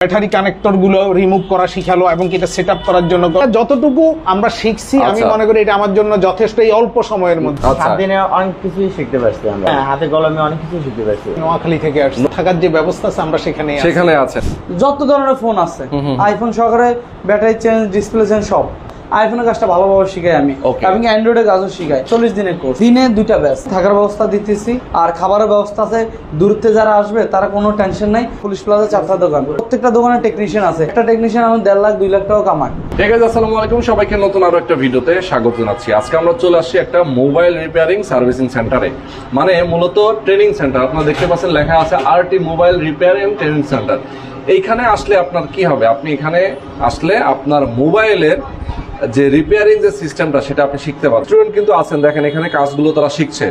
Battery কানেক্টরগুলো remove করা শিখালো এবং এটা সেট করার জন্য যতটুকু আমরা শিখছি আমি আচ্ছা। মনে করি এটা আমার জন্য যথেষ্ট এই অল্প সময়ের মধ্যে। আচ্ছা। সাত দিনে অনেক কিছুই শিখতে পারছি আমরা। হ্যাঁ, হাতে কলমে অনেক কিছু শিখতে পারছি। নোয়াখালী থেকে আসছি। থাকার যে ব্যবস্থা আছে আমরা সেখানে সেখানে আছে যত ধরনের ফোন আছে আইফোন সহকারে ব্যাটারি চেঞ্জ ডিসপ্লে চেঞ্জ সব। আইফোনের কাজটা ভালোভাবে শিখাই আমি. এবং অ্যান্ড্রয়েডের কাজও শিখাই। চল্লিশ দিনের কোর্স দিনে দুইটা ব্যাচ থাকার ব্যবস্থা দিতেছি। আর খাবারের ব্যবস্থা আছে। দূরত্বে যারা আসবে তারা কোনো টেনশন নাই। পুলিশ প্লাজা চারটা দোকান। প্রত্যেকটা দোকানে টেকনিশিয়ান আছে। একটা টেকনিশিয়ান আমার দেড় লাখ দুই লাখ টাকা কামায়। ঠিক আছে আসসালামু আলাইকুম। সবাইকে নতুন আরও একটা ভিডিওতে স্বাগত জানাচ্ছি। আজকে আমরা চলে আসছি একটা মোবাইল রিপেয়ারিং সার্ভিসিং সেন্টারে মানে মূলত ট্রেনিং সেন্টার আপনারা দেখতে পাচ্ছেন লেখা আছে RT mobile repairing training centre এইখানে আসলে আপনার কি হবে? আপনি এখানে আসলে আপনার মোবাইলের যে রিপেয়ারিং যে সিস্টেমটা সেটা আপনি শিখতে পারবেন। স্টুডেন্ট কিন্তু আছেন, দেখেন এখানে কাজগুলো তারা শিখছে।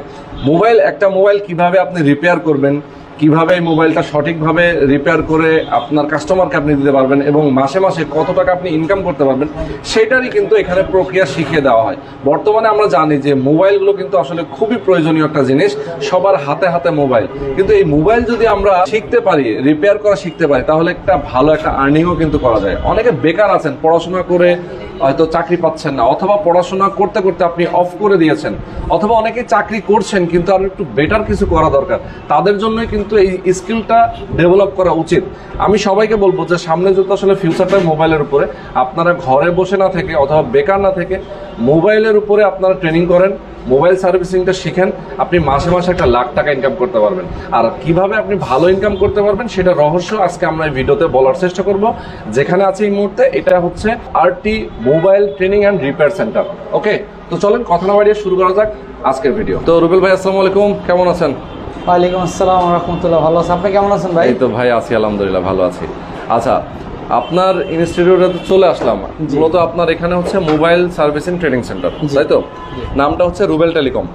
মোবাইল একটা মোবাইল কীভাবে আপনি রিপেয়ার করবেন, কীভাবে এই মোবাইলটা সঠিকভাবে রিপেয়ার করে আপনার কাস্টমারকে আপনি দিতে পারবেন এবং মাসে মাসে কত টাকা আপনি ইনকাম করতে পারবেন, সেটারই কিন্তু এখানে প্রক্রিয়া শিখিয়ে দেওয়া হয়। বর্তমানে আমরা জানি যে মোবাইলগুলো কিন্তু আসলে খুবই প্রয়োজনীয় একটা জিনিস, সবার হাতে হাতে মোবাইল কিন্তু এই মোবাইল যদি আমরা শিখতে পারি রিপেয়ার করা শিখতে পারি, তাহলে একটা ভালো একটা আর্নিংও কিন্তু করা যায়। অনেকে বেকার আছেন, পড়াশোনা করে হয়তো চাকরি পাচ্ছেন না, অথবা পড়াশোনা করতে করতে আপনি অফ করে দিয়েছেন, অথবা অনেকে চাকরি করছেন কিন্তু আর একটু বেটার কিছু করা দরকার। তাদের জন্যই কিন্তু এই স্কিলটা ডেভেলপ করা উচিত। আমি সবাইকে বলব যে সামনে যেহেতু আসলে ফিউচারটা মোবাইলের উপরে, আপনারা ঘরে বসে না থেকে অথবা বেকার না থেকে মোবাইলের উপরে আপনারা ট্রেনিং করেন মোবাইল সার্ভিসিংটা শিখেন আপনি মাসে মাসে একটা লাখ টাকা ইনকাম করতে পারবেন। আর কীভাবে আপনি ভালো ইনকাম করতে পারবেন সেটা রহস্য আজকে আমরা এই ভিডিওতে বলার চেষ্টা করব। যেখানে আছে এই মুহূর্তে এটা হচ্ছে RT mobile training and repair centre okay তো চলেন কথা না বাড়িয়ে শুরু করা যাক আজকের ভিডিও তো রুবেল ভাই আসসালামু আলাইকুম কেমন আছেন? ওয়ালাইকুম আসসালাম রহমতুল্লাহ ভালো আছে। আপনি কেমন আছেন ভাই? এই তো ভাই আছি আলহামদুলিল্লাহ ভালো আছি। আচ্ছা আপনার ইনস্টিটিউটে তো চলে আসলাম। মূলত আপনার এখানে হচ্ছে মোবাইল সার্ভিসিং ট্রেনিং সেন্টার তাই তো? নামটা হচ্ছে রুবেল টেলিকম।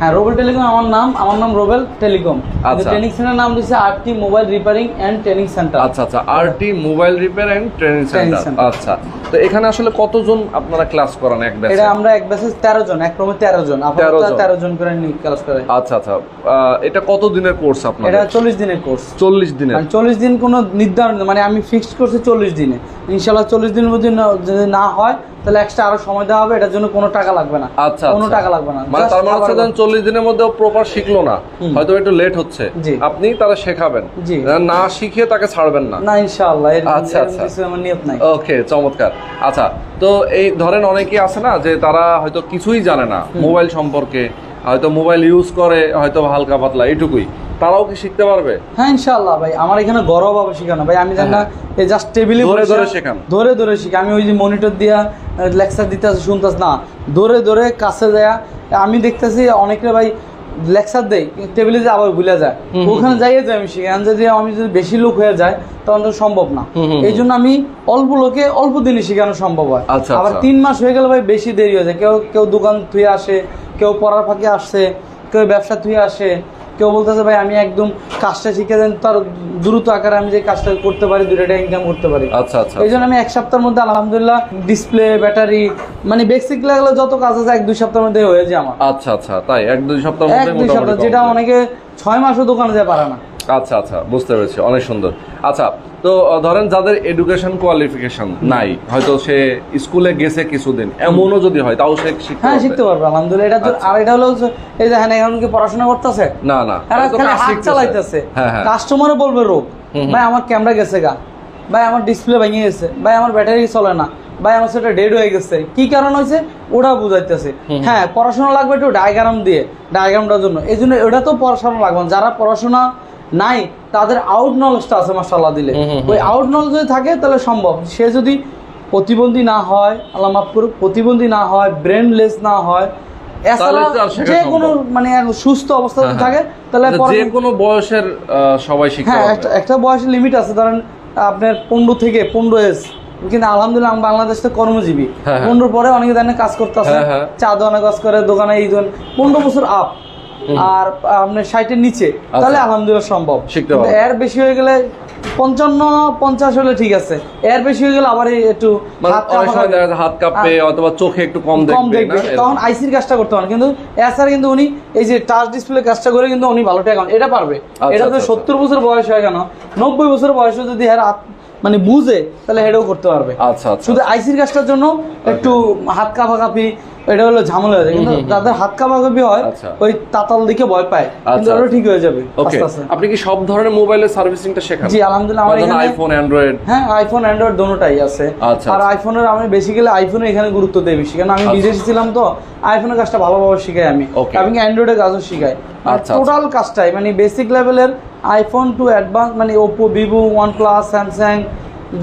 হ্যাঁ রোবেল টেলিকম আমার নাম আমার নাম রোবেল টেলিকম। আচ্ছা। ট্রেনিং সেন্টার নাম দিচ্ছে RT mobile repairing and training centre আচ্ছা আচ্ছা RT mobile repair and training centre আচ্ছা তো এখানে আসলে কতজন আপনারা ক্লাস করান এক ব্যাচে এটা আমরা এক ব্যাচে তেরো জন এক ক্রমে তেরো জন। 13 আপাতত জন। তেরো জন করে ক্লাস করে। আচ্ছা আচ্ছা এটা কত দিনের কোর্স আপনাদের? এটা আপনাদের চল্লিশ দিনের কোর্স চল্লিশ দিনের। মানে চল্লিশ দিন কোনো নির্ধারণ। মানে আমি ফিক্সড করছি চল্লিশ দিনে। ইনশাল্লাহ চল্লিশ দিনের মধ্যে যদি না হয় তাহলে এক্সট্রা আরও সময় দেওয়া হবে এটার জন্য কোনো টাকা লাগবে না। আচ্ছা কোনো আচ্ছা। টাকা লাগবে না। মানে তার মানে হচ্ছে চল্লিশ দিনের মধ্যে প্রপার শিখলো না। হয়তো একটু লেট হচ্ছে। আপনি তারা শেখাবেন। না শিখিয়ে তাকে ছাড়বেন না। না ইনশাআল্লাহ আচ্ছা, আচ্ছা। নিয়ত নাই। ওকে চমৎকার। আচ্ছা তো এই ধরেন অনেকেই আছে না যে তারা হয়তো কিছুই জানে না মোবাইল সম্পর্কে হয়তো মোবাইল ইউজ করে হয়তো হালকা পাতলা এটুকুই তারাও কি শিখতে পারবে? হ্যাঁ ইনশাআল্লাহ ভাই। আমার এখানে গরম ভাবে শেখানো। ভাই আমি জানি না এই জাস্ট টেবিলে হ্যাঁ, ধরে ধরে শেখান। ধরে ধরে শিখি। আমি ওই যে মনিটর দিয়া লেকচার দিতে আছে শুনতেছ। না ধরে ধরে কাছে যায় আমি দেখতেছি অনেকে ভাই লেকচার দেয় টেবিলে যে আবার ভুলে যায়। ওখানে যাইয়ে যাই আমি শিখি। আমি যদি আমি যদি বেশি লোক হয়ে যায় তখন তো সম্ভব না। এই জন্য আমি অল্প লোকে অল্প দিনে শেখানো সম্ভব হয়। আচ্ছা, আবার আচ্ছা। তিন মাস হয়ে গেলে ভাই বেশি দেরি হয়ে যায়। কেউ কেউ দোকান থুয়ে আসে কেউ পড়ার ফাঁকে আসছে কেউ ব্যবসা থুয়ে আসে কেউ বলতেছে ভাই আমি একদম কাজটা শিখে দেন তার দ্রুত আকারে আমি যে কাজটা করতে পারি দুটো টাকা ইনকাম করতে পারি। আচ্ছা আচ্ছা এই জন্য আমি এক সপ্তাহের মধ্যে আলহামদুলিল্লাহ ডিসপ্লে ব্যাটারি মানে বেসিক লাগলে যত কাজ আছে এক দুই সপ্তাহের মধ্যে হয়ে যায় আমার। আচ্ছা আচ্ছা তাই? এক দুই সপ্তাহ এক দুই সপ্তাহ যেটা অনেকে ছয় মাসও দোকানে যায় পারে না। আচ্ছা আচ্ছা বুঝতে পেরেছি অনেক সুন্দর। আচ্ছা তো ধরেন যাদের এডুকেশন কোয়ালিফিকেশন নাই হয়তো সে স্কুলে গেছে কিছুদিন এমনও যদি হয় তাও সে শিখতে হ্যাঁ পারবে? শিখতে পারবে আলহামদুলিল্লাহ। এটা আচ্ছা। আর এটা হলো এই যে হ্যাঁ এখন কি পড়াশোনা করতেছে? না না এরা খালি হাত চালাইতেছে। হ্যাঁ হ্যাঁ। বলবে রোগ। ভাই আমার ক্যামেরা গেছে গা। ভাই আমার ডিসপ্লে ভেঙে গেছে। ভাই আমার ব্যাটারি চলে না। ভাই আমার সেটা ডেড হয়ে গেছে। কি কারণ হয়েছে? ওটা বুঝাইতেছে। হ্যাঁ পড়াশোনা লাগবে একটু ডায়াগ্রাম দিয়ে ডায়াগ্রামটার জন্য। এই জন্য ওটা তো পড়াশোনা লাগবে না। যারা পড়াশোনা নাই তাদের আউট নলেজটা আছে মাসাল্লাহ দিলে। ওই আউট নলেজ যদি থাকে তাহলে সম্ভব। সে যদি প্রতিবন্ধী না হয় আল্লাহ মাফ করুক প্রতিবন্ধী না হয় ব্রেনলেস না হয় তো যে কোনো মানে সুস্থ অবস্থা যদি হ্যাঁ, থাকে হ্যাঁ। তাহলে আচ্ছা, যে কোনো বয়সের সবাই শিখতে হ্যাঁ একটা বয়সের লিমিট আছে। ধরেন আপনার পনেরো থেকে পনেরো এজ কিন্তু আলহামদুলিল্লাহ আমি বাংলাদেশ থেকে কর্মজীবী। হ্যাঁ। পনেরো পরে অনেকে কাজ করতে আছে। চা দোকানে কাজ করে দোকানে এই দোকান পনেরো বছর আপ আর আপনার ষাটের নিচে তাহলে আলহামদুলিল্লাহ সম্ভব। আচ্ছা। এর বেশি হয়ে গেলে পঞ্চান্ন পঞ্চাশ হলে ঠিক আছে। এর বেশি হয়ে গেলে আবার একটু মানে হাত কাঁপবে অথবা চোখে একটু কম কম দেখবে। তখন আইসির কাজটা করতে পারেন। কিন্তু এছাড়া কিন্তু উনি এই যে টাচ ডিসপ্লে কাজটা করে কিন্তু উনি ভালো টাকা এটা পারবে। আচ্ছা, এটা তো আচ্ছা, সত্তর বছর বয়স হয়ে কেন? নব্বই বছর বয়সে যদি এর হাত মানে বুঝে তাহলে হেডেও করতে পারবে। আচ্ছা আচ্ছা। শুধু আইসির কাজটার জন্য একটু হাত কাঁপাকাঁপি এটা হলো ঝামেলা হয়ে যায় কিন্তু যাদের হাত কাঁপাকাঁপি হয় আচ্ছা। ওই তাতাল দিকে ভয় পায় কিন্তু আচ্ছা। ওটা ঠিক হয়ে যাবে ওকে আস্তে আস্তে আপনি কি সব ধরনের মোবাইলের সার্ভিসিংটা শেখান জি আলহামদুলিল্লাহ আমার এখানে আইফোন অ্যান্ড্রয়েড হ্যাঁ আইফোন অ্যান্ড্রয়েড দোনোটাই আছে আচ্ছা, আর আচ্ছা। আইফোনের আমি বেসিক্যালি আইফোনে এখানে গুরুত্ব দেই বেশি কারণ আমি আচ্ছা। বিদেশে ছিলাম তো আইফোনের কাজটা ভালোভাবে শিখাই আমি. এবং অ্যান্ড্রয়েডের কাজও শিখাই আচ্ছা, টোটাল কাজটাই মানে বেসিক লেভেলের আইফোন টু অ্যাডভান্স মানে Oppo Vivo OnePlus Samsung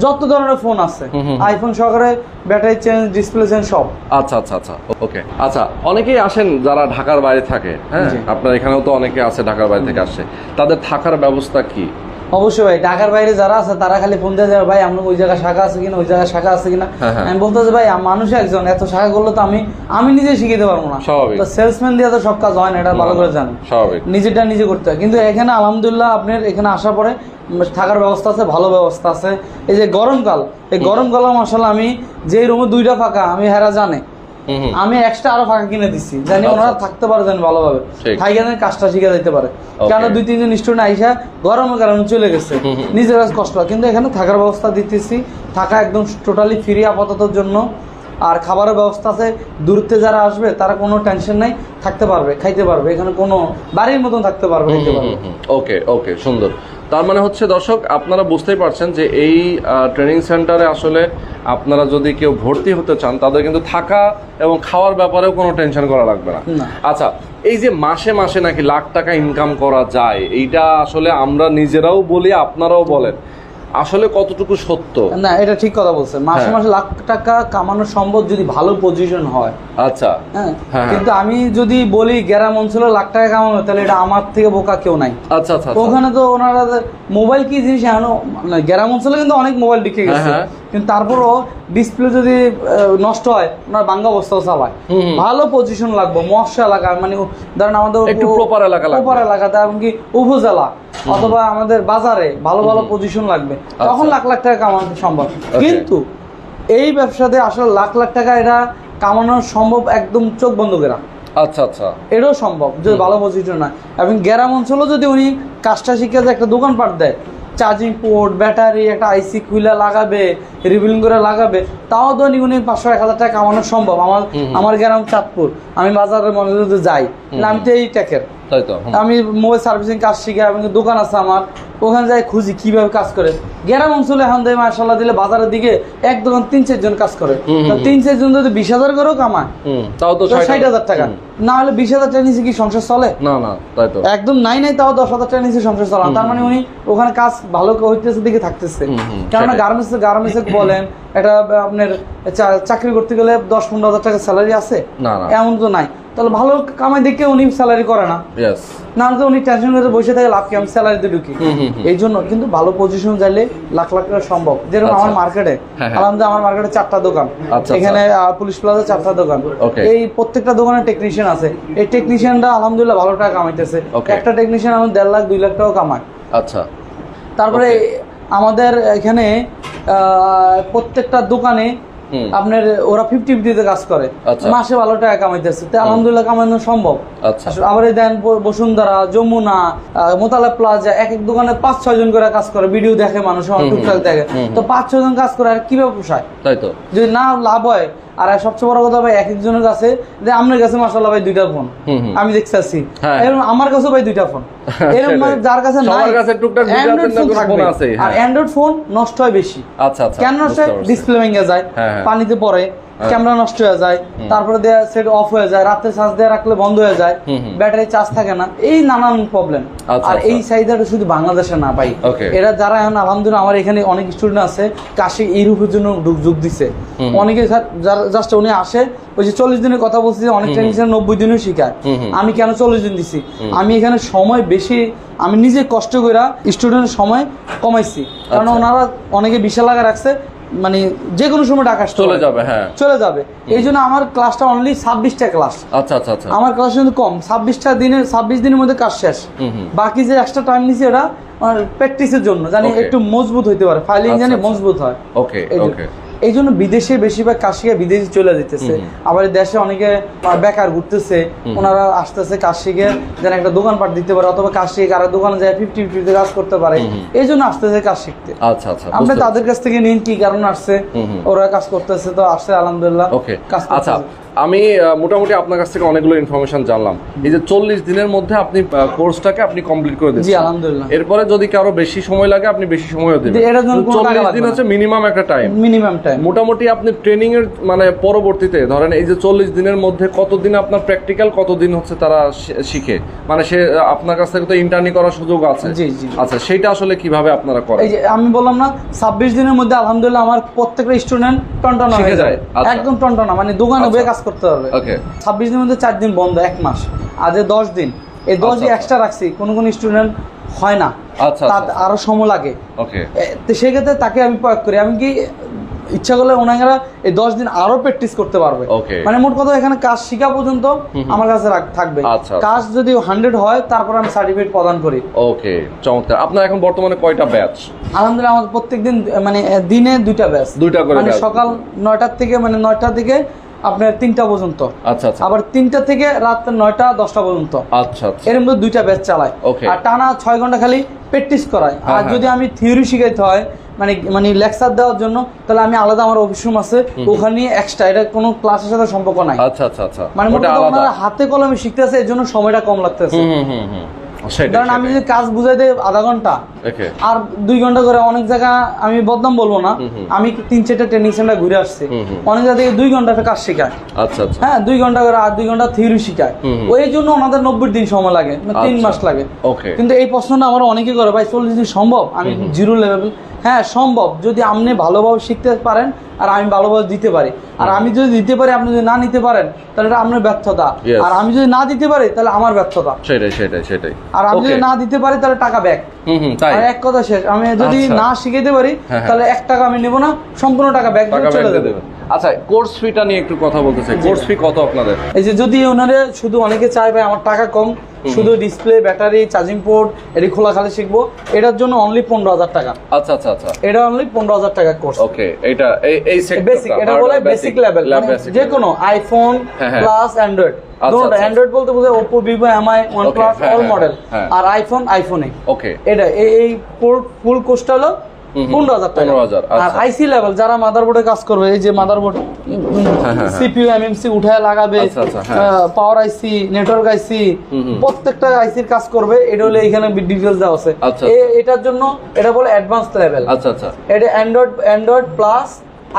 যত ধরনের ফোন আছে। আইফোন সহকারে ব্যাটারি চেঞ্জ ডিসপ্লে চেঞ্জ সব। আচ্ছা আচ্ছা আচ্ছা ওকে। আচ্ছা অনেকেই আসেন যারা ঢাকার বাইরে থাকে হ্যাঁ? আপনার এখানেও তো অনেকে আছে ঢাকার বাইরে থেকে আসে। তাদের থাকার ব্যবস্থা কি? অবশ্যই ভাই ঢাকার বাইরে যারা আছে তারা খালি ফোন দিয়ে যাবে ভাই আমরা ওই জায়গায় শাখা আছে কিনা ওই জায়গায় শাখা আছে কিনা? হ্যাঁ, হ্যাঁ। আমি বলতে যে ভাই আম- মানুষ একজন এত শাখা করলে তো আমি আমি নিজে শিখিতে পারব না। স্বাভাবিক। তো সেলসম্যান দিয়ে তো সব কাজ হয় না এটা ভালো করে স্বাভাবিক। নিজেরটা নিজে করতে হয়। কিন্তু এখানে আলহামদুলিল্লাহ আপনার এখানে আসার পরে থাকার ব্যবস্থা আছে ভালো ব্যবস্থা আছে। এই যে গরমকাল এই গরমকালে মাসাল্লাহ আমি যে রুমে দুইটা ফাঁকা আমি হেরা জানে। আমি এক্সট্রা আরও ফাঁকা কিনে দিচ্ছি জানি আচ্ছা, ওনারা আচ্ছা। থাকতে পারে জানি ভালোভাবে। থাইগানের কাজটা শিখে দিতে পারে. কেন দুই তিনজন স্টুডেন্ট আইসা গরমের কারণে চলে গেছে। নিজের কাছে কষ্ট কিন্তু এখানে থাকার ব্যবস্থা দিতেছি। থাকা একদম টোটালি ফ্রি আপাততর জন্য। আর খাবারের ব্যবস্থা আছে। দূরতে যারা আসবে তারা কোনো টেনশন নাই। থাকতে পারবে খাইতে পারবে। এখানে কোনো বাড়ির মতন থাকতে পারবে ওকে ওকে সুন্দর। তার মানে হচ্ছে দর্শক আপনারা বুঝতেই পারছেন যে এই ট্রেনিং সেন্টারে আসলে আপনারা যদি কেউ ভর্তি হতে চান তাদের কিন্তু থাকা এবং খাওয়ার ব্যাপারেও কোনো টেনশন করা লাগবে না না। আচ্ছা এই যে মাসে মাসে নাকি লাখ টাকা ইনকাম করা যায় এইটা আসলে আমরা নিজেরাও বলি আপনারাও বলেন আসলে কতটুকু সত্য? না এটা ঠিক কথা বলছে মাসে হ্যাঁ। মাসে লাখ টাকা কামানো সম্ভব যদি ভালো পজিশন হয়। আচ্ছা। হ্যাঁ হ্যাঁ। কিন্তু আমি যদি বলি গ্রাম অঞ্চলে লাখ টাকা কামানো তাহলে এটা আমার থেকে বোকা কেউ নাই। আচ্ছা আচ্ছা আচ্ছা। ওখানে তো ওনারা মোবাইল কি জিনিস আনো মানে গ্রাম অঞ্চলে কিন্তু অনেক মোবাইল বিক্রি গেছে হ্যাঁ, কিন্তু তারপরও ডিসপ্লে যদি নষ্ট হয় ওনার বাঙ্গা অবস্থাও চালায়। ভালো পজিশন লাগবে মশা এলাকা মানে ধরেন আমাদের একটু proper এলাকা। প্রপার এলাকাতে এমনকি উপজেলা অথবা আমাদের বাজারে ভালো ভালো পজিশন লাগবে। তখন আচ্ছা। লাখ লাখ টাকা কামানো সম্ভব। কিন্তু এই ব্যবসাতে আসলে লাখ লাখ টাকা এটা কামানো সম্ভব একদম চোখ বন্ধ করা আচ্ছা আচ্ছা। এটাও সম্ভব যদি ভালো পজিশন হয় এবং গ্রাম অঞ্চলেও যদি উনি কাজটা শিখে একটা দোকানপাট দেয় চার্জিং পোর্ট ব্যাটারি একটা আইসি কুইলা লাগাবে রিবিলিং করে লাগাবে তাও তো উনি পাঁচশো এক হাজার টাকা কামানো সম্ভব। আমার আমার গ্রাম চাঁদপুর। আমি বাজারের মনে যদি যাই আমি তো এই ট্যাকের। আমি মোবাইল সার্ভিসিং কাজ শিখে এবং দোকান আছে আমার। ওখানে যাই খুঁজি কীভাবে কাজ করে। গ্রাম অঞ্চলে এখন দেয় মাসাল্লাহ দিলে বাজারের দিকে এক দোকান তিন চারজন কাজ করে। তিন চারজন যদি বিশ হাজার করেও কামায় তাও তো তো ষাট হাজার। টাকা। না হলে বিশ হাজার টাকা নিচে কি সংসার চলে? না না তাই তো। একদম নাই নাই তাও দশ হাজার টাকা নিচে সংসার চলে। তার মানে উনি ওখানে কাজ ভালো হইতেছে দিকে থাকতেছে। কেননা গার্মেন্টস গার্মেন্টস বলেন এটা আপনার চাকরি করতে গেলে দশ পনেরো হাজার টাকা স্যালারি আছে? এমন তো নাই। তাহলে ভালো কামাই দেখে উনি স্যালারি করে না। না তো উনি টেনশন করে বসে থাকে লাভ কি? আমি স্যালারিতে ঢুকি। এই জন্য কিন্তু ভালো পজিশন চাইলে লাখ লাখ টাকা সম্ভব। যেরকম আচ্ছা। আমার মার্কেটে হ্যাঁ, হ্যাঁ। আলহামদুলিল্লাহ আমার মার্কেটে চারটা দোকান। আচ্ছা, এখানে আহ, পুলিশ প্লাজা চারটা দোকান। এই প্রত্যেকটা দোকানে টেকনিশিয়ান আছে। এই টেকনিশিয়ানরা আলহামদুলিল্লাহ ভালো টাকা কামাইতেছে। একটা টেকনিশিয়ান আমার দেড় লাখ দুই লাখ টাকা কামায় আচ্ছা। তারপরে আমাদের এখানে প্রত্যেকটা দোকানে। আপনার ওরা ফিফটি ফিফটিতে কাজ করে। আচ্ছা। মাসে ভালো টাকা কামাইতেছে। তো আলহামদুলিল্লাহ কামানো সম্ভব। আচ্ছা। আবার এই দেন বসুন্ধরা যমুনা মোতালা প্লাজা এক এক দোকানে পাঁচ ছয় জন করে কাজ করে ভিডিও দেখে মানুষ টুকটাক দেখে। তো পাঁচ ছয় জন কাজ করে আর কীভাবে পোষায়? তাই তো। যদি না লাভ হয় আর সবচেয়ে বড় কথা ভাই এক একজনের কাছে যে আপনার কাছে মাসাল্লাহ ভাই দুইটা ফোন। আমি দেখতে আসছি হ্যাঁ। এরকম আমার কাছে ভাই দুইটা ফোন। এরকম সেটাই। যার কাছে সবার নাই কাছে টুকটাক দুইটা অ্যান্ড্রয়েড ফোন করে থাকবে। আর হ্যাঁ। অ্যান্ড্রয়েড ফোন নষ্ট হয় বেশি। আচ্ছা আচ্ছা কেন নষ্ট হয়? ডিসপ্লে ভেঙে যায়। হ্যাঁ, হ্যাঁ। পানিতে পড়ে ক্যামেরা নষ্ট হয়ে যায় তারপরে দেয়া সেট অফ হয়ে যায় রাতে চার্জ দিয়ে রাখলে বন্ধ হয়ে যায়। ব্যাটারি চার্জ থাকে না। এই নানান প্রবলেম আচ্ছা, আর আচ্ছা। এই চাহিদাটা শুধু বাংলাদেশে না পাই এরা যারা এখন আলহামদুলিল্লাহ আমার এখানে অনেক স্টুডেন্ট আছে কাশি ইউরোপের জন্য যোগ দিছে। অনেকে জাস্ট উনি আসে ওই যে চল্লিশ দিনের কথা বলছি অনেক টেকনিশিয়ান নব্বই দিনও শিখায়। হুম, হুম। আমি কেন চল্লিশ দিন দিছি? আমি এখানে সময় বেশি আমি নিজে কষ্ট করে স্টুডেন্টের সময় কমাইছি। কারণ আচ্ছা। ওনারা অনেকে বিশাল লাগা রাখছে মানে যে কোনো সময় আসতে চলে যাবে হ্যাঁ। চলে যাবে। এই জন্য আমার ক্লাসটা অনলি ছাব্বিশটা ক্লাস আচ্ছা আচ্ছা আচ্ছা। আমার ক্লাস কিন্তু কম। ছাব্বিশটা দিনের ছাব্বিশ দিনের মধ্যে কাজ শেষ। বাকি যে এক্সট্রা টাইম নিছি ওটা প্র্যাকটিসের জন্য জানি একটু মজবুত হইতে পারে। ফাইলিং আচ্ছা, জানি আচ্ছা। মজবুত হয়। ওকে ওকে এই জন্য বিদেশে বেশিরভাগ কাশিকা বিদেশে চলে যেতেছে আবার দেশে অনেকে বেকার ঘুরতেছে। ওনারা আসতেছে কাশিকে যেন একটা দোকানপাট দিতে পারে অথবা কাশিক আর কারও দোকানে যায় ফিফটি ফিফটিতে কাজ করতে পারে। এই জন্য আসতেছে কাজ শিখতে আচ্ছা আচ্ছা আপনি তাদের কাছ থেকে নিন কি কারণ আসছে। ওরা কাজ করতেছে তো আসছে আলহামদুলিল্লাহ। ওকে। কাজ আচ্ছা আমি মোটামুটি আপনার কাছ থেকে অনেকগুলো ইনফরমেশন জানলাম। এই যে চল্লিশ দিনের মধ্যে আপনি কোর্সটাকে আপনি কমপ্লিট করে জি দিচ্ছেন আলহামদুলিল্লাহ। এরপরে যদি কারও বেশি সময় লাগে আপনি বেশি সময়ও দেবেন। চল্লিশ দিন হচ্ছে মিনিমাম একটা টাইম মিনিমাম টাইম মোটামুটি আপনি ট্রেনিং এর মানে পরবর্তীতে ধরেন এই যে চল্লিশ দিনের মধ্যে কতদিন আপনার প্র্যাকটিক্যাল কতদিন হচ্ছে তারা শিখে? মানে সে আপনার কাছ থেকে তো ইন্টার্নি করার সুযোগ আছে। জি, জি। আচ্ছা সেটা আসলে কীভাবে আপনারা করেন? এই যে আমি বললাম না ছাব্বিশ দিনের মধ্যে আলহামদুলিল্লাহ আমার প্রত্যেকটা স্টুডেন্ট টনটনা শিখে হয়ে যায়? আচ্ছা। একদম টনটনা মানে দোকানে। বয়ে কাজ করতে পারবে ওকে ছাব্বিশ দিনের মধ্যে চার দিন বন্ধ এক মাস। আজ দশ দিন এই দশ আচ্ছা, দিন আচ্ছা। এক্সট্রা রাখছি কোন কোন স্টুডেন্ট হয় না। আচ্ছা, তার আচ্ছা। আরও সময় লাগে। ওকে তো সেক্ষেত্রে তাকে আমি প্রয়োগ করি। আমি কি ইচ্ছা করলে ওনারা এই দশ দিন আরও প্র্যাকটিস করতে পারবে। মানে মোট কথা এখানে কাজ শিখা পর্যন্ত আমার কাছে থাকবে। আচ্ছা। কাজ যদি হান্ড্রেড হয় তারপর আমি সার্টিফিকেট প্রদান করি। ওকে চমৎকার। আপনার এখন বর্তমানে কয়টা ব্যাচ আলহামদুলিল্লাহ আমাদের প্রত্যেকদিন মানে দিনে দুইটা ব্যাচ দুইটা করে মানে সকাল নয়টার থেকে মানে নয়টা থেকে আপনার তিনটা পর্যন্ত। আচ্ছা আচ্ছা। আবার তিনটা থেকে রাত নয়টা দশটা পর্যন্ত। আচ্ছা আচ্ছা। এর মধ্যে দুইটা ব্যাচ চালায়. আর টানা ছয় ঘণ্টা খালি প্র্যাকটিস করায়। হ্যাঁ, আর হ্যাঁ। যদি আমি থিওরি শিখাইতে হয় মানে মানে লেকচার দেওয়ার জন্য তাহলে আমি আলাদা আমার অফিস রুম আছে। ওখানে এক্সট্রা এটা কোনো ক্লাসের সাথে সম্পর্ক নাই। আচ্ছা আচ্ছা আচ্ছা। মানে মোট ওটা আলাদা। হাতে কলমে শিখতেছে এর জন্য সময়টা কম লাগতেছে। কারণ আমি যদি কাজ বুঝাই দেই আধা ঘণ্টা। আর দুই ঘণ্টা করে অনেক জায়গা আমি বদনাম বলব না। আমি তিন চারটা ট্রেনিং সেন্টার ঘুরে আসছি। অনেক জায়গা থেকে দুই ঘণ্টা কাজ শেখায়। আচ্ছা আচ্ছা। হ্যাঁ দুই ঘণ্টা করে আর দুই ঘণ্টা থিওরি শিখায়। ওই জন্য ওনাদের নব্বই দিন সময় লাগে মানে তিন আচ্ছা। মাস লাগে। কিন্তু এই প্রশ্নটা আমার অনেকে করে ভাই চল্লিশ দিন সম্ভব? আমি জিরো লেভেল হ্যাঁ সম্ভব। যদি আপনি ভালোভাবে শিখতে পারেন আর আমি ভালোভাবে দিতে পারি। আর আমি যদি দিতে পারি আপনি যদি না নিতে পারেন তাহলে এটা আপনার ব্যর্থতা। আর আমি যদি না দিতে পারি তাহলে আমার ব্যর্থতা। সেটাই সেটাই সেটাই। আর আমি যদি না দিতে পারি তাহলে টাকা ব্যাক। আর এক কথা শেষ আমি যদি আচ্ছা। না শিখাইতে পারি হ্যাঁ, হ্যাঁ। তাহলে এক টাকা আমি নেব না সম্পূর্ণ টাকা ব্যাক চলে যাবে। আচ্ছা কোর্স ফিটা নিয়ে একটু কথা বলতে চাই। কোর্স ফি কত আপনাদের? এই যে যদি ওনারে শুধু অনেকে চায় ভাই আমার টাকা কম শুধু ডিসপ্লে ব্যাটারি চার্জিং পোর্ট এটি খোলা খালি শিখব এটার জন্য অনলি পনেরো হাজার টাকা। আচ্ছা আচ্ছা আচ্ছা। এটা অনলি পনেরো হাজার টাকা কোর্স ওকে এইটা এই এই বেসিক এটা বলে বেসিক লেভেল যে কোনো আইফোন। Plus Android. অ্যান্ড্রয়েড বলতে বোঝায় Oppo Vivo MI OnePlus all model. আর আইফোন আইফোনে ওকে এটা এই এই ফুল কোর্সটা হলো পনেরো হাজার টাকা। আর আচ্ছা। আইসি লেভেল যারা মাদারবোর্ডে কাজ করবে এই যে মাদারবোর্ড হ্যাঁ, হ্যাঁ। সিপিইউ এমএমসি উঠায় লাগাবে আচ্ছা, আচ্ছা, হ্যাঁ। Power IC network IC. প্রত্যেকটা আইসির কাজ করবে এটা হলে এখানে ডিটেলস দেওয়া আছে। আচ্ছা, এটার জন্য এটা বলে অ্যাডভান্স লেভেল আচ্ছা আচ্ছা। এটা Android Android plus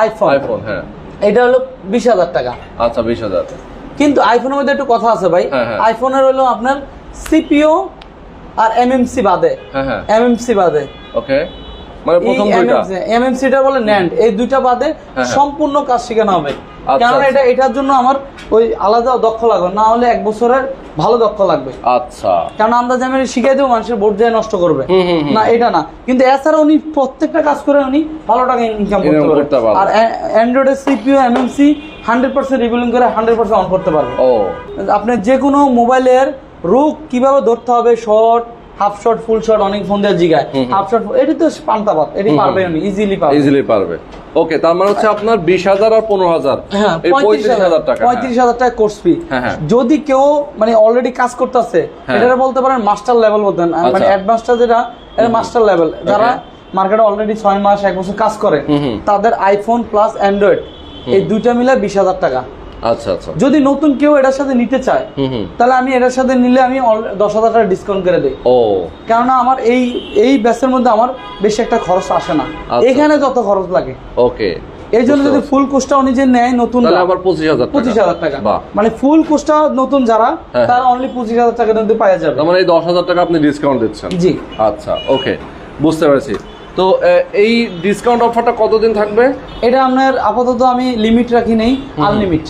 iPhone iPhone হ্যাঁ। এটা হলো বিশ হাজার টাকা। আচ্ছা বিশ হাজার। কিন্তু আইফোনের মধ্যে একটু কথা আছে ভাই। হ্যাঁ, হ্যাঁ। আইফোনের হলো আপনার সিপিও আর এমএমসি বাদে। হ্যাঁ হ্যাঁ। এমএমসি বাদে। ওকে মানে প্রথম দুইটা? বলে ন্যান্ড এই দুইটা বাদে হ্যাঁ। সম্পূর্ণ কাজ শেখানো হবে। আচ্ছা, কারণ আচ্ছা। এটা এটার জন্য আমার ওই আলাদা দক্ষ লাগবে। না হলে এক বছরের ভালো দক্ষ লাগবে। আচ্ছা। কারণ আমরা যেমন শিখাই দেবো মানুষের বোর্ড নষ্ট করবে। না এটা না। কিন্তু এছাড়া উনি প্রত্যেকটা কাজ করে উনি ভালো টাকা ইনকাম করতে পারবে। আর অ্যান্ড্রয়েডের CPO MMC hundred percent revealing করে হান্ড্রেড পার্সেন্ট অন করতে পারবে। ও। আপনি যে কোনো মোবাইলের রোগ কীভাবে ধরতে হবে short half short full short অনেক ফোন দেওয়া জিগায়। হাফ শর্ট এটি তো পান্তাবাদ এটি পারবে ইজিলি পারবে। ইজিলি পারবে। ওকে তার মানে হচ্ছে আপনার বিশ হাজার আর পনেরো হাজার। হ্যাঁ এই পঁয়ত্রিশ হাজার টাকা হ্যাঁ। পঁয়ত্রিশ হাজার টাকা কোর্স ফি হ্যাঁ, হ্যাঁ। যদি কেউ মানে অলরেডি কাজ করতেছে। এটা বলতে পারেন মাস্টার লেভেল বলতেন মানে আচ্ছা। অ্যাডভান্সটা যেটা এটা মাস্টার লেভেল যারা মার্কেটে অলরেডি ছয় মাস এক বছর কাজ করে। তাদের আইফোন প্লাস অ্যান্ড্রয়েড এই দুইটা মিলে বিশ হাজার টাকা। আচ্ছা আচ্ছা। যদি নতুন কেউ এটার সাথে নিতে চায় তাহলে আমি এটার সাথে নিলে আমি দশ হাজার টাকা ডিসকাউন্ট করে দিই। ও। কেননা আমার এই এই ব্যাচের মধ্যে আমার বেশি একটা খরচ আসে না। আচ্ছা। এখানে যত খরচ লাগে। ওকে। এই জন্য যদি ফুল কোর্সটা উনি যে নেয় নতুন আবার পঁচিশ হাজার পঁচিশ হাজার টাকা। মানে ফুল কোর্সটা নতুন যারা হ্যাঁ। তারা অনলি পঁচিশ হাজার টাকা কিন্তু পাওয়া যাবে। মানে এই দশ হাজার টাকা আপনি ডিসকাউন্ট দিচ্ছেন। জি। আচ্ছা ওকে। বুঝতে পেরেছি। তো এই ডিসকাউন্ট অফারটা কতদিন থাকবে? এটা আপনার আপাতত আমি লিমিট রাখি নেই আনলিমিট।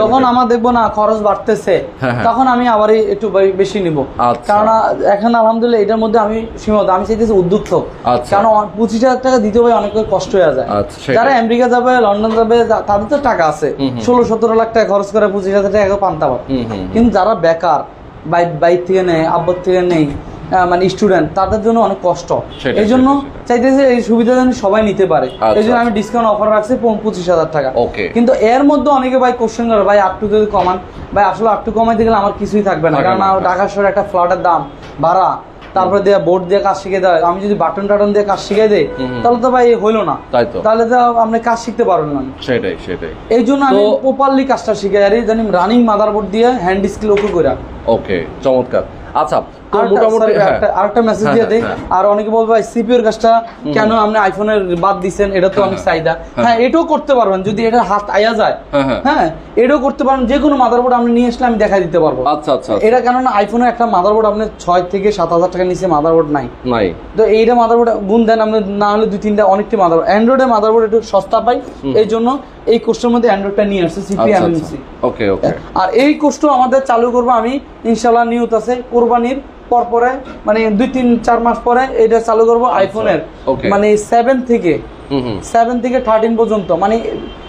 যখন আমার দেখব না খরচ বাড়তেছে হ্যাঁ, হ্যাঁ। তখন আমি আবার একটু বেশি নিব আচ্ছা। কারণ এখন আলহামদুলিল্লাহ এটার মধ্যে আমি সীমাবদ্ধ আমি চাইতেছি উদ্যুক্ত আচ্ছা। কারণ পঁচিশ হাজার টাকা দিতে হবে অনেক কষ্ট হয়ে যায় আচ্ছা, যারা আমেরিকা যাবে লন্ডন যাবে তাদের তো টাকা আছে। ষোলো সতেরো লাখ টাকা খরচ করে পঁচিশ হাজার টাকা পান্তা পাবে কিন্তু যারা বেকার বাইক বাইক থেকে নেই আব্বার থেকে নেই মানে স্টুডেন্ট তাদের জন্য অনেক কষ্ট। এই জন্য। চাইতেছে এই সুবিধা যেন সবাই নিতে পারে। আচ্ছা, এই জন্য আমি আচ্ছা। ডিসকাউন্ট অফার রাখছি পঁচিশ হাজার টাকা। কিন্তু এর মধ্যে অনেকে ভাই কোশ্চেন করে ভাই আপ টু যদি কমান? ভাই আসলে আপ টু কমাইতে গেলে আমার কিছুই থাকবে না। কারণ আমার হ্যাঁ। ঢাকা শহরে একটা ফ্ল্যাটের দাম ভাড়া তারপরে দিয়ে বোর্ড দিয়ে কাজ শিখে দেয় আমি যদি বাটন টাটন দিয়ে কাজ শিখে দেয় তাহলে তো ভাই হইল না। তাই তো। তাহলে তো আপনি কাজ শিখতে পারবেন না। সেটাই সেটাই। এই জন্য আমি প্রপারলি কাজটা শিখে আর জানি রানিং মাদারবোর্ড দিয়ে হ্যান্ড স্কিল ওকে করে ওকে চমৎকার। আচ্ছা তো আরেকটা- মোটামুটি হ্যাঁ। আরেকটা- আরেকটা মেসেজ হ্যাঁ, দিয়ে দেই। হ্যাঁ। আর অনেকে বলবে ভাই সিপিউর কাজটা কেন আপনি আইফোনের বাদ দিছেন? এটা তো অনেক চাহিদা। হ্যাঁ। এটাও করতে পারবেন। যদি এটা হাত আয়া যায় হ্যাঁ, এটাও করতে পারেন যে কোনো মাদারবোর্ড আপনি নিয়ে আসলে আমি দেখাই দিতে পারব। আচ্ছা আচ্ছা আচ্ছা। এটা কেননা আইফোনের একটা মাদারবোর্ড আপনি ছয় থেকে সাত হাজার টাকার নিচে মাদারবোর্ড নাই। নাই। তো এইটা মাদারবোর্ড গুণ দেন আপনি না হলে দুই তিনটা অনেকটি মাদারবোর্ড অ্যান্ড্রয়েডের মাদারবোর্ড একটু সস্তা পাই। এই জন্য এই মধ্যে অ্যান্ড্রয়েডটা নিয়ে আসছে সিপি আচ্ছা ওকে ওকে আর এই কোর্সটা আমাদের চালু করব আমি। ইনশাল্লাহ নিয়ত আছে। কোরবানির পর পরে মানে দুই তিন চার মাস পরে এটা চালু করব আইফোনের মানে সেভেন থেকে সেভেন থেকে থার্টিন পর্যন্ত। মানে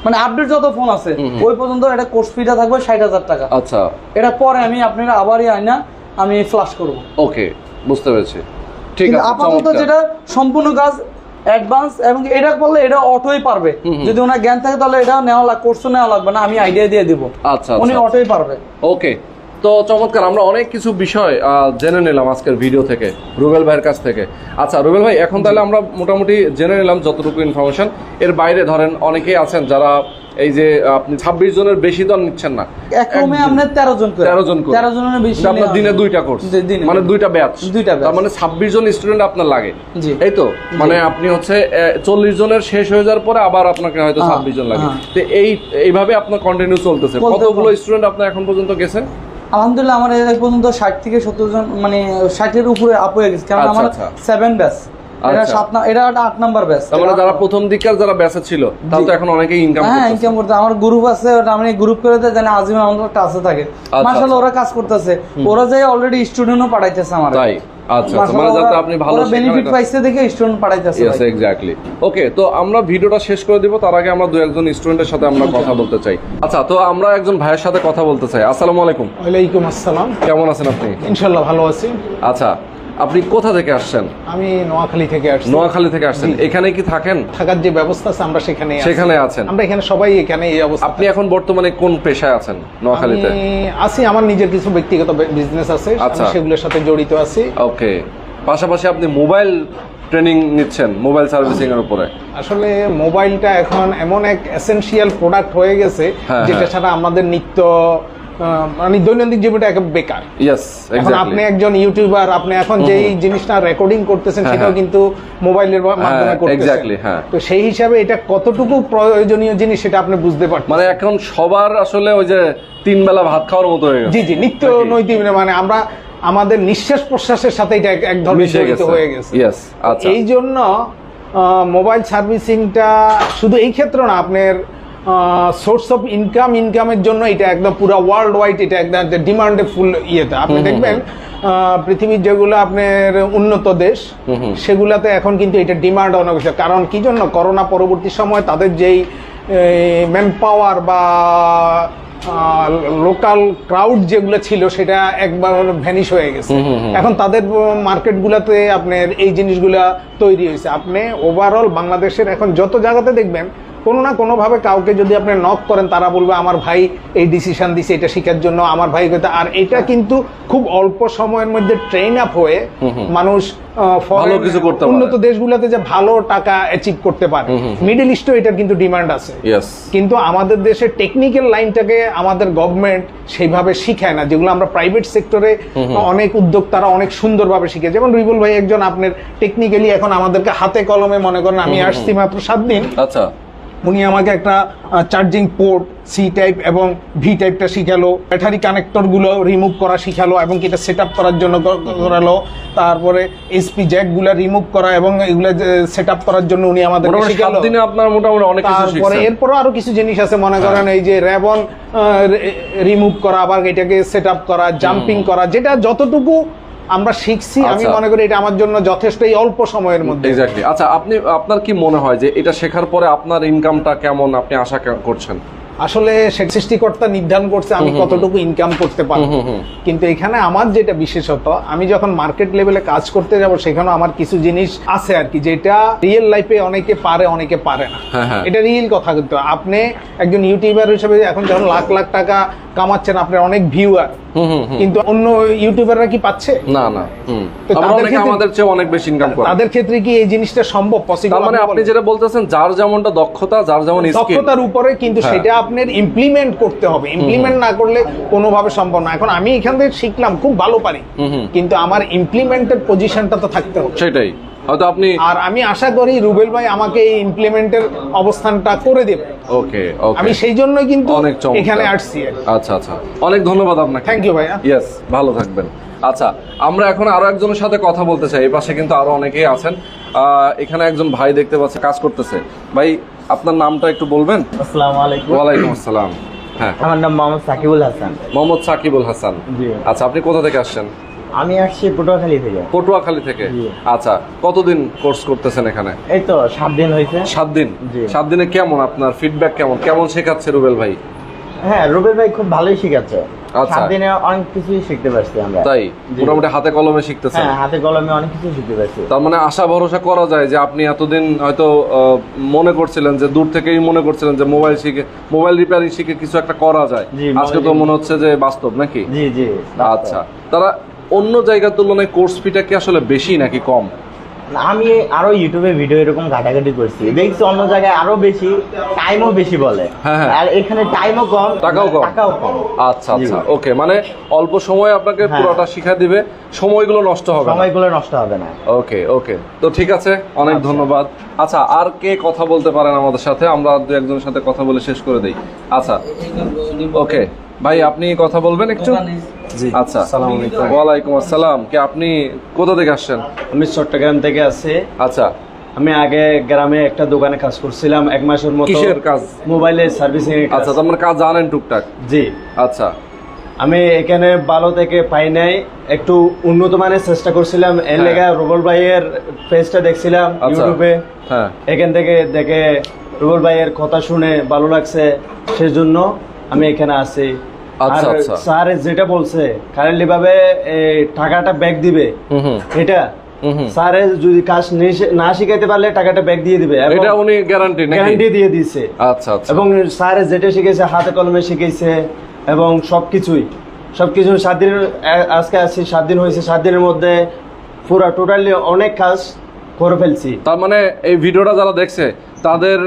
মানে আপডেট যত ফোন আছে ওই পর্যন্ত এটা কোর্স ফিটা থাকবে ষাট হাজার টাকা। আচ্ছা। এটা পরে আমি আপনারা আবারই আমি ফ্লাশ করব। ওকে বুঝতে পেরেছি। ঠিক আছে আপাতত যেটা সম্পূর্ণ কাজ অ্যাডভান্স এবং এটা করলে এটা অটোই পারবে। যদি ওনার জ্ঞান থাকে তাহলে এটা নেওয়া কোর্সও নেওয়া লাগবে না আমি আইডিয়া দিয়ে দিব। আচ্ছা উনি আচ্ছা। অটোই পারবে। ওকে তো চমৎকার আমরা অনেক কিছু বিষয় জেনে নিলাম আজকের ভিডিও থেকে রুবেল ভাইয়ের কাছ থেকে। আচ্ছা রুবেল ভাই এখন তাহলে আমরা মোটামুটি জেনে নিলাম যতটুকু ইনফরমেশন এর বাইরে ধরেন অনেকেই আছেন যারা এই যে আপনি ছাব্বিশ জনের বেশি আর নিচ্ছেন না। এক রুমে একদিন। আপনার তেরো জন তেরো জন তেরো জনের বেশি আপনার দিনে দুইটা কোর্স মানে দুইটা ব্যাচ দুইটা তার মানে ছাব্বিশ জন স্টুডেন্ট আপনার লাগে। জি। এই তো? মানে আপনি হচ্ছে চল্লিশ জনের শেষ হয়ে যাওয়ার পরে আবার আপনাকে হয়তো হ্যাঁ, ছাব্বিশ জন লাগে। হ্যাঁ। তো এই এইভাবে আপনার কন্টিনিউ চলতেছে। কতগুলো স্টুডেন্ট আপনার এখন পর্যন্ত গেছেন আলহামদুলিল্লাহ আমার এক পর্যন্ত ষাট থেকে সত্তর জন মানে ষাটের উপরে আপ হয়ে গেছে কারণ আচ্ছা, আমার আচ্ছা। সেভেন ব্যাচ এটা আচ্ছা। সাত না এটা আট নাম্বার ব্যাচ তার মানে যারা প্রথম দিককার যারা ব্যাচে ছিল তারা তো এখন অনেকেই ইনকাম হ্যাঁ ইনকাম করতে আমার গ্রুপ আছে ওটা আমি গ্রুপ করে দেয় জানি আজিম আমাদের একটা আছে থাকে। মার্শাল ওরা কাজ করতেছে। ওরা যাই অলরেডি স্টুডেন্টও পাঠাইতেছে আমার। তাই? আচ্ছা আচ্ছা। মানে যাতে আপনি ভালো বেনিফিট পাইছে দেখে স্টুডেন্ট পাঠাইতেছে ইয়েস এক্স্যাক্টলি ওকে তো আমরা ভিডিওটা শেষ করে দিব। তার আগে আমরা দু একজন স্টুডেন্টের সাথে আমরা কথা বলতে চাই। আচ্ছা তো আমরা একজন ভাইয়ের সাথে কথা বলতে চাই। আসসালামু আলাইকুম। ওয়ালাইকুম আসসালাম। কেমন আছেন আপনি? ইনশাল্লাহ ভালো আছি। আচ্ছা আপনি কোথা থেকে আসছেন? আমি নোয়াখালী থেকে আসছি। নোয়াখালী থেকে আসছেন। এখানে কি থাকেন? থাকার যে ব্যবস্থা আছে আমরা সেখানে সেখানে আছেন। আমরা এখানে সবাই এখানে এই অবস্থা আপনি এখন বর্তমানে কোন পেশায় আছেন নোয়াখালীতে? আমি আছি আমার নিজের কিছু ব্যক্তিগত বিজনেস আছে। আমি আচ্ছা। সেগুলোর সাথে জড়িত আছি। ওকে। পাশাপাশি আপনি মোবাইল ট্রেনিং নিচ্ছেন মোবাইল সার্ভিসিং এর উপরে। আসলে মোবাইলটা এখন এমন এক এসেনশিয়াল প্রোডাক্ট হয়ে গেছে হ্যাঁ, যেটা হ্যাঁ। ছাড়া আমাদের নিত্য মানে দৈনন্দিন জীবনটা এক বেকার। ইয়েস এখন আপনি একজন ইউটিউবার আপনি এখন যেই জিনিসটা রেকর্ডিং করতেছেন হ্যাঁ, সেটাও হ্যাঁ। কিন্তু মোবাইলের মাধ্যমে হ্যাঁ, করতেছেন। exactly, হ্যাঁ। তো সেই হিসাবে এটা কতটুকু প্রয়োজনীয় জিনিস সেটা আপনি বুঝতে পারছেন মানে এখন সবার আসলে ওই যে তিন বেলা ভাত খাওয়ার মতো হয়ে গেছে। জি জি নিত্য নৈতিক মানে আমরা আমাদের নিঃশ্বাস প্রশ্বাসের সাথে এটা এক- ধরনের জড়িত হয়ে গেছে। ইয়েস আচ্ছা। এই জন্য মোবাইল সার্ভিসিংটা শুধু এই ক্ষেত্রে না আপনার সোর্স অফ ইনকাম ইনকামের জন্য এটা একদম পুরো ওয়ার্ল্ড ওয়াইড এটা একদম ডিমান্ডে ফুল ইয়েতে আপনি দেখবেন পৃথিবীর যেগুলো আপনার উন্নত দেশ সেগুলাতে এখন কিন্তু এটা ডিমান্ড অনেক বেশি কারণ কি জন্য? করোনা পরবর্তী সময় তাদের যেই ম্যান পাওয়ার বা লোকাল ক্রাউড যেগুলো ছিল সেটা একবার ভ্যানিশ হয়ে গেছে। এখন তাদের মার্কেটগুলোতে আপনার এই জিনিসগুলা তৈরি হয়েছে। আপনি ওভারঅল বাংলাদেশের এখন যত জায়গাতে দেখবেন কোনো না কোনোভাবে কাউকে যদি আপনি নক করেন তারা বলবে আমার ভাই এই ডিসিশন দিছে এটা শেখার জন্য আমার ভাই আর এটা কিন্তু খুব অল্প সময়ের মধ্যে ট্রেন আপ হয়ে মানুষ আহ, foreign- ভালো কিছু করতে উন্নত দেশগুলোতে যে ভালো টাকা অ্যাচিভ করতে পারে। মিডল ইস্টও এটার কিন্তু ডিমান্ড আছে। কিন্তু আমাদের দেশে টেকনিক্যাল লাইনটাকে আমাদের গভর্নমেন্ট সেইভাবে শিখায় না যেগুলো আমরা প্রাইভেট সেক্টরে অনেক উদ্যোক্তারা অনেক সুন্দরভাবে শিখে যেমন রিবুল ভাই একজন আপনার টেকনিক্যালি এখন আমাদেরকে হাতে কলমে মনে করেন আমি আসছি মাত্র সাত দিন। আচ্ছা। উনি আমাকে একটা চার্জিং পোর্ট সি টাইপ এবং ভি টাইপটা শিখালো। ব্যাটারি কানেক্টরগুলো রিমুভ করা শিখালো এবং কি এটা সেট আপ করার জন্য করালো। তারপরে এসপি জ্যাকগুলো রিমুভ করা এবং এগুলো সেট আপ করার জন্য উনি আমাদের শিখালো। দিনে আপনার মোটামুটি অনেক কিছু তারপরে এরপরও আরও কিছু জিনিস আছে মনে করেন এই যে র্যাবন রিমুভ করা আবার এটাকে সেট আপ করা জাম্পিং করা যেটা যতটুকু আমরা শিখছি আমি আচ্ছা। মনে করি এটা আমার জন্য যথেষ্ট এই অল্প সময়ের মধ্যে। এক্স্যাক্টলি আচ্ছা আপনি আপনার কি মনে হয় যে এটা শেখার পরে আপনার ইনকামটা কেমন আপনি আশা করছেন? আসলে সৃষ্টিকর্তা নির্ধারণ করছে আমি কতটুকু ইনকাম করতে পারব। কিন্তু এখানে আমার যেটা বিশেষত আমি যখন মার্কেট লেভেলে কাজ করতে যাব সেখানেও আমার কিছু জিনিস আছে আর কি যেটা রিয়েল লাইফে অনেকে পারে অনেকে পারে না। হ্যাঁ, হ্যাঁ। এটা রিয়েল কথা কিন্তু। আপনি একজন ইউটিউবার হিসেবে এখন যখন লাখ লাখ টাকা কামাচ্ছেন আপনার অনেক ভিউয়ার। কিন্তু অন্য ইউটিউবাররা কি পাচ্ছে? না না তো তাদের আমাদের চেয়ে অনেক বেশি ইনকাম করে। তাদের ক্ষেত্রে কি এই জিনিসটা সম্ভব? পসিবল মানে আপনি যেটা বলতেছেন যার যেমনটা দক্ষতা যার যেমন স্কিল দক্ষতার উপরে কিন্তু হ্যাঁ। সেটা আপনার ইমপ্লিমেন্ট করতে হবে। ইমপ্লিমেন্ট না করলে কোনোভাবে সম্ভব না। এখন আমি এখান থেকে শিখলাম খুব ভালো পারি। কিন্তু আমার ইমপ্লিমেন্টের পজিশনটা তো থাকতে হবে। সেটাই। হয়তো আপনি আর আমি আশা করি রুবেল ভাই আমাকে এই ইমপ্লিমেন্টের অবস্থানটা করে দেবে। ওকে ওকে। আমি সেই জন্যই কিন্তু অনেক এখানে আসছি আচ্ছা আচ্ছা। অনেক ধন্যবাদ আপনাকে। থ্যাংক ইউ ভাইয়া। ইয়েস ভালো থাকবেন। আচ্ছা আমরা এখন আরও একজনের সাথে কথা বলতে চাই। এই পাশে কিন্তু আরও অনেকেই আছেন। এখানে একজন ভাই দেখতে পাচ্ছে কাজ করতেছে। ভাই আপনার নামটা একটু বলবেন? আসসালামু আলাইকুম। ওয়ালাইকুম আসসালাম। হ্যাঁ। আমার নাম মোহাম্মদ সাকিবুল হাসান। মোহাম্মদ সাকিবুল হাসান। জি। আচ্ছা আপনি কোথা থেকে আসছেন? আমি আসছি পটুয়াখালী থেকে। পটুয়াখালী থেকে? আচ্ছা কতদিন কোর্স করতেছেন এখানে? এই তো সাত দিন হয়েছে। সাত দিন? জি। সাত দিনে কেমন আপনার ফিডব্যাক কেমন? কেমন শেখাচ্ছে রুবেল ভাই? হ্যাঁ রুবেল ভাই খুব ভালোই শিখাচ্ছে। সাত দিনে অনেক কিছুই শিখতে পারছি আমরা। তাই? মোটামুটি হাতে কলমে শিখতেছেন? হ্যাঁ হাতে কলমে অনেক কিছু শিখতে পারছি। তার মানে আশা ভরসা করা যায় যে আপনি এতদিন হয়তো মনে করছিলেন যে দূর থেকেই মনে করছিলেন যে মোবাইল শিখে মোবাইল রিপেয়ারিং শিখে কিছু একটা করা যায়। আজকে তো মনে হচ্ছে যে বাস্তব নাকি? জি জি আচ্ছা। তারা অন্য জায়গার তুলনায় কোর্স ফিটা কি আসলে বেশি নাকি কম? আমি আরও ইউটিউবে ভিডিও এরকম ঘাটাঘাটি করছি। দেখছি অন্য জায়গায় আরও বেশি টাইমও বেশি বলে। হ্যাঁ, হ্যাঁ। আর এখানে টাইমও কম টাকাও কম। টাকাও কম। আচ্ছা আচ্ছা ওকে মানে অল্প সময়ে আপনাকে হ্যাঁ। পুরোটা শিখা দিবে সময়গুলো নষ্ট হবে না। সময়গুলো নষ্ট হবে না। ওকে ওকে তো ঠিক আছে অনেক ধন্যবাদ। আচ্ছা আর কে কথা বলতে পারেন আমাদের সাথে? আমরা দু একজনের সাথে কথা বলে শেষ করে দেই। আচ্ছা ওকে ভাই আপনি কথা বলবেন একটু? জি আচ্ছা। আসসালামু আলাইকুম। ওয়ালাইকুম আসসালাম। কি আপনি কোথা থেকে আসছেন? আমি চট্টগ্রাম থেকে আছি আচ্ছা। আমি আগে গ্রামে একটা দোকানে কাজ করছিলাম এক মাসের মতো কিসের কাজ? মোবাইলের সার্ভিসিং এর কাজ। আচ্ছা তার মানে কাজ জানেন টুকটাক? জি। আচ্ছা। আমি এখানে ভালো থেকে পাই নাই একটু উন্নত মানের চেষ্টা করছিলাম। এর হ্যাঁ। লেগে রুবল ভাইয়ের পেজটা দেখছিলাম আচ্ছা। ইউটিউবে হ্যাঁ। এখান থেকে দেখে রুবল ভাইয়ের কথা শুনে ভালো লাগছে সেজন্য আমি এখানে আছি আচ্ছা, আর আচ্ছা। স্যার যেটা বলছে কারেন্টলি ভাবে টাকাটা ব্যাক দিবে। এটা? হুম। যদি কাজ না শিখাইতে পারলে টাকাটা ব্যাক দিয়ে দিবে। এটা উনি গ্যারান্টি গ্যারান্টি দিয়ে দিছে আচ্ছা আচ্ছা। এবং স্যারে যেটা শিখেছে হাতে কলমে শিখেছে এবং সবকিছুই। সবকিছু সাত দিন আজকে আসছি সাত দিন হয়েছে সাত দিনের মধ্যে পুরো টোটালি অনেক কাজ করে ফেলছি। তার মানে এই ভিডিওটা যারা দেখছে তাদের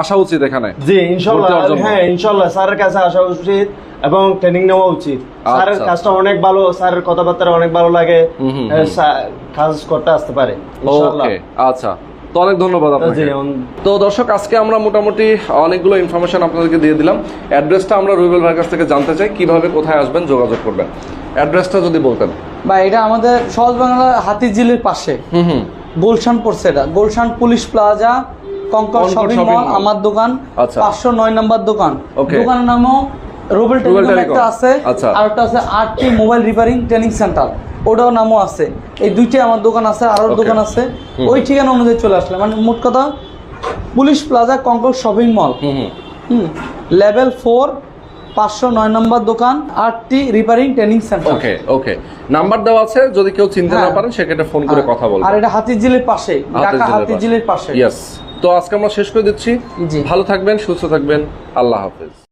আসা উচিত এখানে জি ইনশাল্লাহ। হ্যাঁ ইনশাল্লাহ স্যারের কাছে আসা উচিত এবং ট্রেনিং নেওয়া উচিত। স্যারের আচ্ছা। কাজটা অনেক ভালো স্যারের কথাবার্তা অনেক ভালো লাগে। স্যার কাজ করতে আসতে পারে ওকে আচ্ছা। তো অনেক ধন্যবাদ আপনাকে। তো দর্শক আজকে আমরা মোটামুটি অনেকগুলো ইনফরমেশন আপনাদেরকে দিয়ে দিলাম। অ্যাড্রেসটা আমরা রুবেল ভাইয়ের কাছ থেকে জানতে চাই কীভাবে কোথায় আসবেন যোগাযোগ করবেন। অ্যাড্রেসটা যদি বলতেন। বা এটা আমাদের সহজ বাংলা হাতিঝিলের পাশে। হুম হুম। গুলশান পড়ছে এটা। Gulshan police plaza কঙ্কর shopping mall. আমার দোকান আচ্ছা। পাঁচশো নয় নম্বর দোকান। দোকানের নামও রুবেল টেলিকম। একটা আছে আচ্ছা। আর একটা আছে RT mobile repairing training centre ওটাও নামও আছে। এই দুইটাই আমার দোকান আছে আরও দোকান আছে। ওই ঠিকানা অনুযায়ী চলে আসলে মানে মোট কথা পুলিশ প্লাজা কঙ্কর শপিং মল হুম লেভেল ফোর পাঁচশো নয় নম্বর দোকান RT repairing training centre okay okay number দেওয়া আছে যদি কেউ চিনতে না হ্যাঁ। পারেন সেক্ষেত্রে ফোন করে কথা বলবেন আর এটা হাতিঝিলের পাশে ঢাকা হাতিঝিলের পাশে। ইয়েস তো আজকে আমরা শেষ করে দিচ্ছি। ভালো থাকবেন সুস্থ থাকবেন। আল্লাহ হাফেজ।